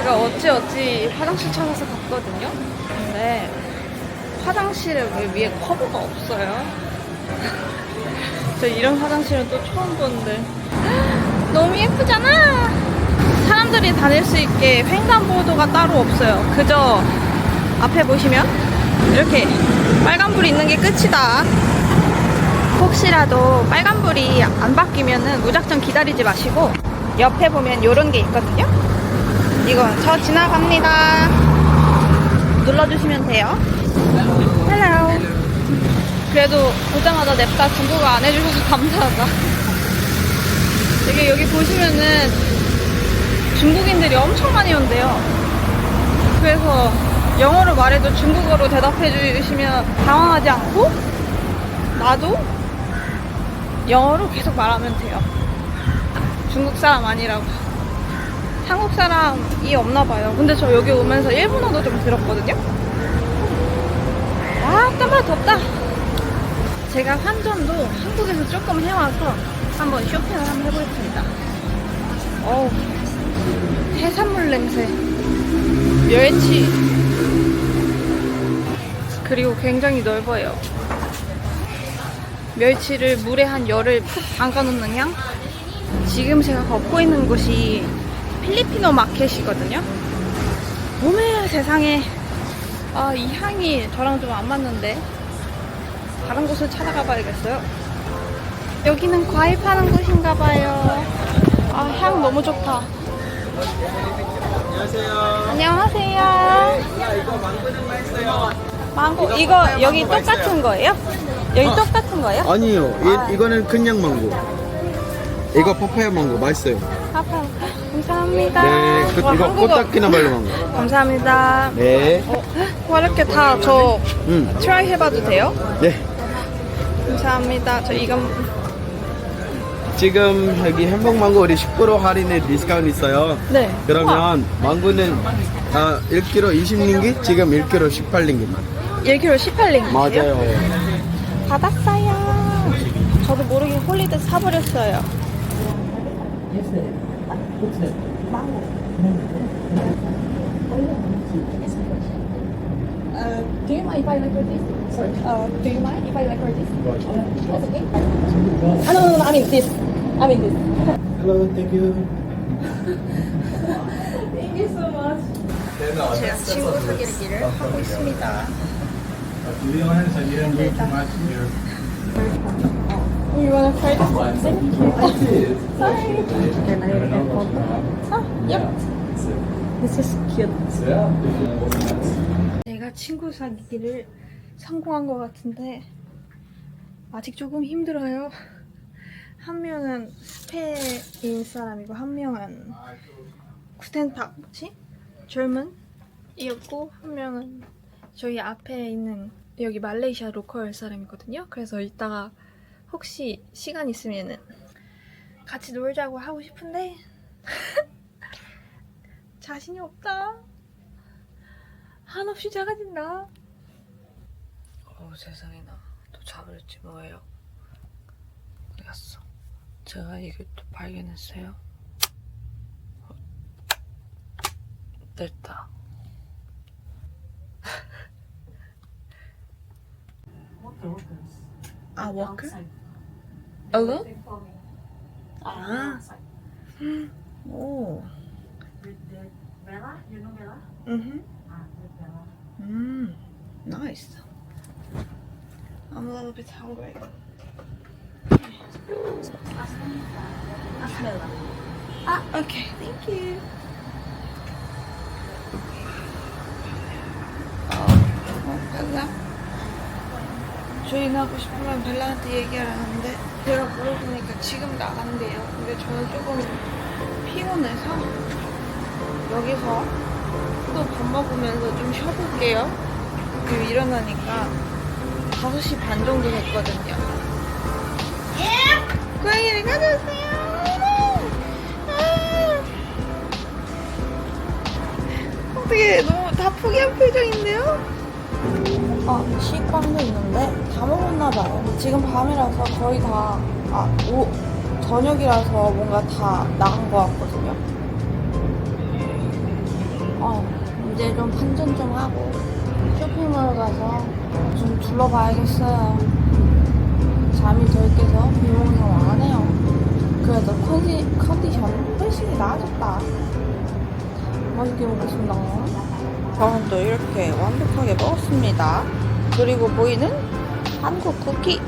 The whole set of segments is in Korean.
제가 어찌어찌 화장실 찾아서 갔거든요. 근데 화장실에 왜 위에 커브가 없어요? 저 이런 화장실은 또 처음 보는데 너무 예쁘잖아. 사람들이 다닐 수 있게 횡단보도가 따로 없어요. 그저 앞에 보시면 이렇게 빨간불이 있는 게 끝이다. 혹시라도 빨간불이 안 바뀌면은 무작정 기다리지 마시고 옆에 보면 이런 게 있거든요. 이거 저 지나갑니다. 눌러주시면 돼요. 헬로. 그래도 보자마자 냅다 중국어 안 해주셔서 감사하다. 되게 여기 보시면은 중국인들이 엄청 많이 온대요. 그래서 영어로 말해도 중국어로 대답해 주시면 당황하지 않고 나도 영어로 계속 말하면 돼요. 중국 사람 아니라고. 한국 사람이 없나 봐요. 근데 저 여기 오면서 일본어도 좀 들었거든요. 아, 땀아 덥다. 제가 환전도 한국에서 조금 해와서 한번 쇼핑을 한번 해보겠습니다. 어우, 해산물 냄새. 멸치. 그리고 굉장히 넓어요. 멸치를 물에 한 열을 푹 담가 놓는 향? 지금 제가 걷고 있는 곳이 필리피노 마켓이거든요. 어메 세상에. 아, 이 향이 저랑 좀 안 맞는데. 다른 곳을 찾아가 봐야겠어요. 여기는 과일 파는 곳인가 봐요. 아, 향 너무 좋다. 안녕하세요. 안녕하세요. 야, 이거 망고는 맛있어요. 망고, 이거 여기 똑같은 거예요? 여기 똑같은 거예요? 아니요, 아. 이, 이거는 그냥 망고. 이거 파파야 망고 맛있어요. 아파. 감사합니다. 네, 그, 와, 이거 한국어. 꽃다키나발루 망고. 감사합니다. 네. 어, 와, 이렇게 다 저 음, 트라이 해봐도 돼요? 네. 감사합니다. 저 이건 지금 여기 행복 망고 우리 10% 할인에 디스카운트 있어요. 네. 그러면 망고는 아, 1kg 20링기, 지금 1kg 18링기. 1kg 18링. 맞아요. 받았어요. 저도 모르게 홀리드 사버렸어요. Uh, do you mind if I record this? Sorry. Uh, do you mind if I record this? That's okay. Ah, no, no, no. I mean this. I mean this. Hello, thank you. Thank you so much. 제가 친구 소개를 하고 있습니다. To be honest, I didn't read too much here. You wanna try this? Thank you. Sorry. Can I photo? Ah, yep. This is cute. 내가 친구 사귀기를 성공한 것 같은데 아직 조금 힘들어요. 한 명은 스페인 사람이고 한 명은 쿠텐탁 뭐지? 젊은이었고 한 명은 저희 앞에 있는 여기 말레이시아 로컬 사람이거든요. 그래서 이따가 혹시 시간 있으면은 같이 놀자고 하고 싶은데 자신이 없다. 한없이 작아진다. 어우 세상에나 또 잡을지 뭐예요. 어디 갔어? 제가 이걸 또 발견했어요. 어, 됐다. 아 워 커? Alone? 아. 오. Bella, you know Bella? 음. Ah, with Bella. Mm, nice. I'm a little bit hungry. Ask Bella. Ah, okay. Thank you. 어, 벨라? 조인하고 싶으면 벨라한테 얘기하라는데 제가 물어보니까 지금 나간대요. 근데 저는 조금 피곤해서 여기서 또 밥 먹으면서 좀 쉬어볼게요. 그리고 일어나니까 5시 반 정도 됐거든요. 고양이를 가져오세요. 아. 어떻게 너무 다 포기한 표정인데요? 아, 식빵도 있는데 다 먹었나 봐요. 지금 밤이라서 거의 다, 아, 오, 저녁이라서 뭔가 다 나간 것 같거든요. 어, 이제 좀 판전 좀 하고 쇼핑몰 가서 좀 둘러봐야겠어요. 잠이 덜 깨서 안 해요. 그래도 컨디, 컨디션 훨씬 나아졌다. 맛있게 먹겠습니다. 저는 또 이렇게 완벽하게 먹었습니다. 그리고 보이는 한국 쿠키.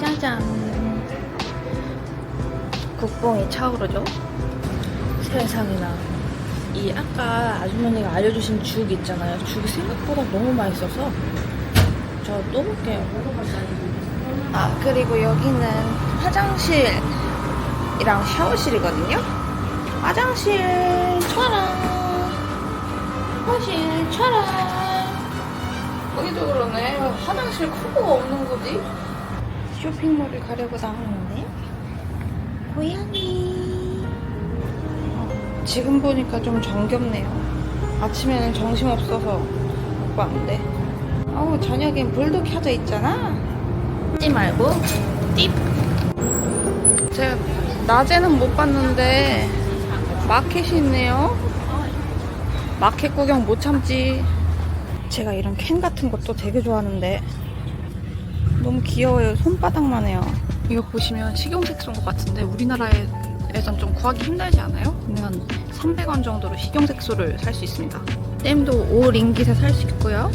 짜잔. 국뽕이 차오르죠? 세상에나. 이 아까 아주머니가 알려주신 죽 있잖아요. 죽이 생각보다 너무 맛있어서 저 또 먹게요. 아, 그리고 여기는 화장실이랑 샤워실이거든요. 화장실 차라. 화장실 차라. 여기도 그러네. 화장실 커버가 없는 거지? 쇼핑몰을 가려고 나왔는데 고양이. 어, 지금 보니까 좀 정겹네요. 아침에는 정신없어서 못 봤는데. 어우, 저녁엔 불도 켜져 있잖아. 띠 말고, 띠. 제가 낮에는 못 봤는데, 마켓이 있네요. 마켓 구경 못 참지. 제가 이런 캔 같은 것도 되게 좋아하는데, 너무 귀여워요. 손바닥만 해요. 이거 보시면 식용색소인 것 같은데 우리나라에선 좀 구하기 힘들지 않아요? 한 300원 정도로 식용색소를 살 수 있습니다. 댐도 5링깃에 살 수 있고요.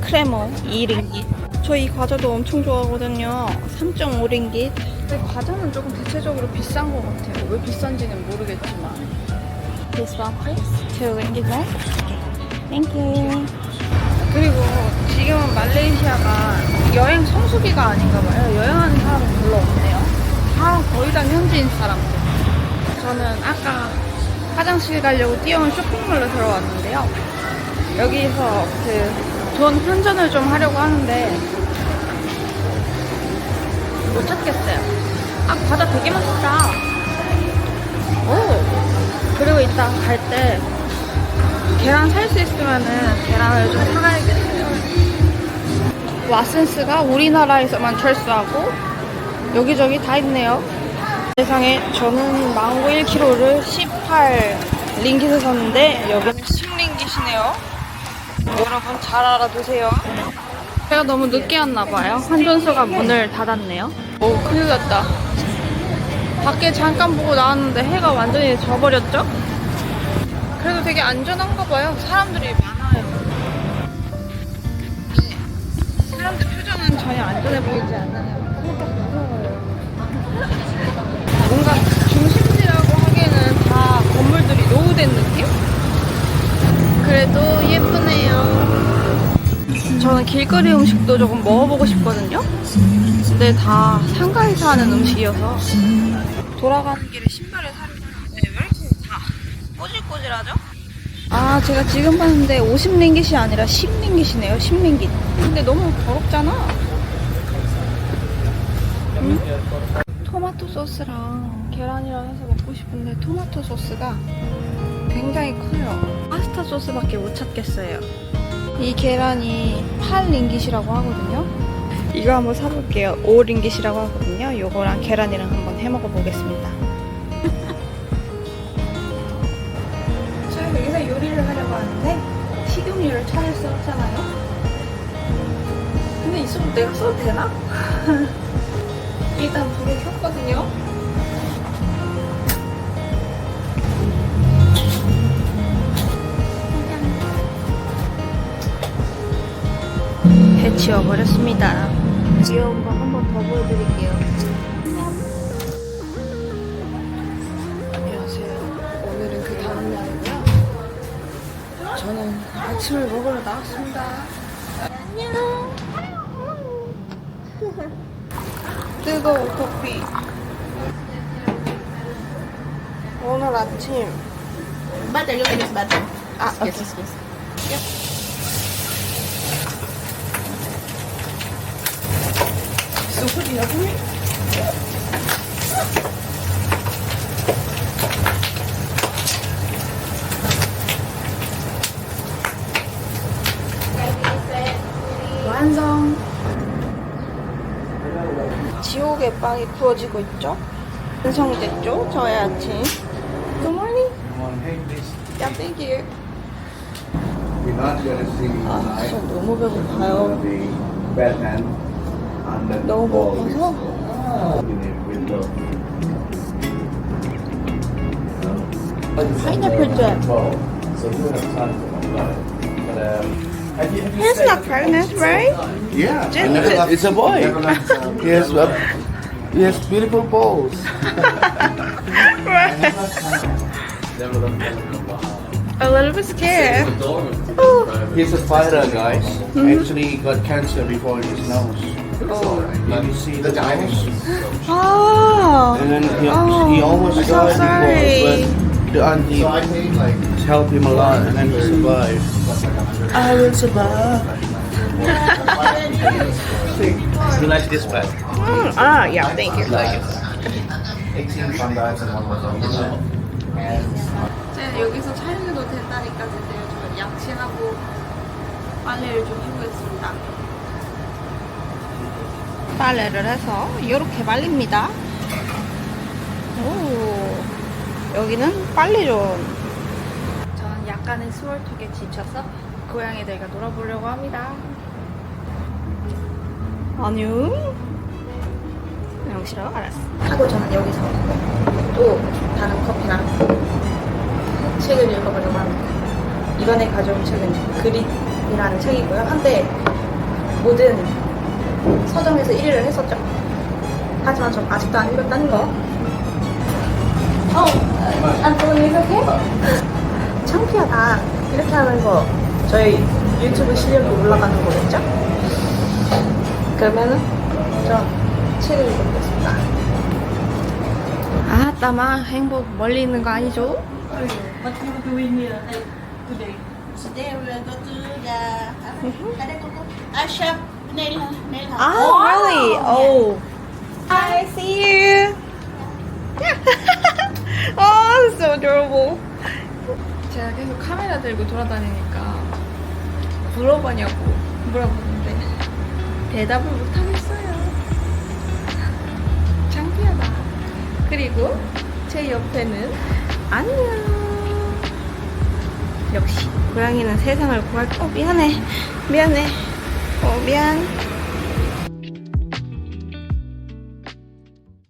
크레모 2링깃. 저 이 과자도 엄청 좋아하거든요. 3.5링깃. 근데 과자는 조금 대체적으로 비싼 것 같아요. 왜 비싼지는 모르겠지만. This one please. 2 ringgit more. Thank you. 그리고 지금은 말레이시아가 여행 성수기가 아닌가 봐요. 여행하는 사람은 별로 없네요. 다 거의 다 현지인 사람들. 저는 아까 화장실 가려고 뛰어온 쇼핑몰로 들어왔는데요. 여기서 그돈 환전을 좀 하려고 하는데 못 찾겠어요. 아 과자 되게 맛있다. 오 그리고 이따 갈 때 계란 살 수 있으면은 계란을 좀 사가야겠어요. 와센스가 우리나라에서만 철수하고 여기저기 다 있네요. 세상에 저는 망고 1kg를 18 링깃에 샀는데 여기는 10 링깃이네요. 여러분 잘 알아두세요. 제가 너무 늦게 왔나봐요. 환전소가 문을 닫았네요. 오 큰일 났다. 밖에 잠깐 보고 나왔는데 해가 완전히 져버렸죠? 그래도 되게 안전한가 봐요. 사람들이 많아요. 네. 사람들 표정은 전혀 안전해 보이지 않아요. 저는 길거리 음식도 조금 먹어보고 싶거든요. 근데 다 상가에서 하는 음식이어서 돌아가는 길에 신발을 사려고 하는데 왜 이렇게 다 꼬질꼬질하죠? 아 제가 지금 봤는데 50링깃이 아니라 10링깃이네요 10링깃 근데 너무 더럽잖아 음? 토마토 소스랑 계란이랑 해서 먹고 싶은데 토마토 소스가 굉장히 커요 파스타 소스밖에 못 찾겠어요 이 계란이 8링깃이라고 하거든요 이거 한번 사볼게요 5링깃이라고 하거든요 요거랑 계란이랑 한번 해 먹어 보겠습니다 제가 여기서 요리를 하려고 하는데 식용유를 찾을 수 없잖아요. 근데 있으면 내가 써도 되나? 일단 불을 켰거든요. 배 치워버렸습니다. 귀여운 거 한 번 더 보여드릴게요. 안녕하세요. 오늘은 그 다음 날이고요. 저는 아침을 먹으러 나왔습니다. 안녕. 뜨거운 커피. 오늘 아침. At this butter. 아, you have me? 완성. 지옥의 빵이 구워지고 있죠? 완성됐죠? 저의 아침. 굿모닝. Yeah, thank you. 아. 진짜 너무 배고파요. 너무 wall. 배고파서 In the window. 파인애플 잼. So you have time to apply. But, um, have you, have you He's not pregnant, right? Yeah, Just- it's, it's a boy. He has, uh, he has beautiful balls. A little bit scared. He's a fighter, guys. Actually, he got cancer before in his nose. Oh. Did you see the nose? 아, And then he, Oh, he almost I'm so died sorry. before, but the auntie helped him a lot, and then he survived. I will survive. you like this bag? 음, 아, yeah, thank you. Like it. 18 pandas and one was 제가 여기서 촬영해도 된다니까 드디어 좀 양치하고 빨래를 좀 해보겠습니다. 빨래를 해서 이렇게 말립니다. 오, 여기는 빨래존. 저는 약간의 스몰톡에 지쳐서 고양이들과 놀아보려고 합니다. 아니요. 그냥 싫어? 알았어. 하고 저는 여기서 또 다른 커피랑 책을 읽어보려고 합니다. 이번에 가져온 책은 그릿이라는 책이고요. 한때 모든 서점에서 1위를 했었죠. 하지만 전 아직도 안 읽었다는 거. 어, 안토니 이렇게? 창피하다. 이렇게 하는 거 저희 유튜브 실력이 올라가는 거겠죠? 그러면은 저 책을 읽어보겠습니다. 아, 따마 행복 멀리 있는 거 아니죠? What you doing here like, today? Today we will go to the Kada Uh, shop nail nail house. Oh, really? Oh. Hi, see you. oh, so adorable. 제가 계속 카메라 들고 돌아다니니까 물어보냐고 물어보는데 대답을 못 하겠어요. 창피하다. 그리고 제 옆에는 안녕. 역시 고양이는 세상을 구할. 어 미안해, 미안해. 어 미안.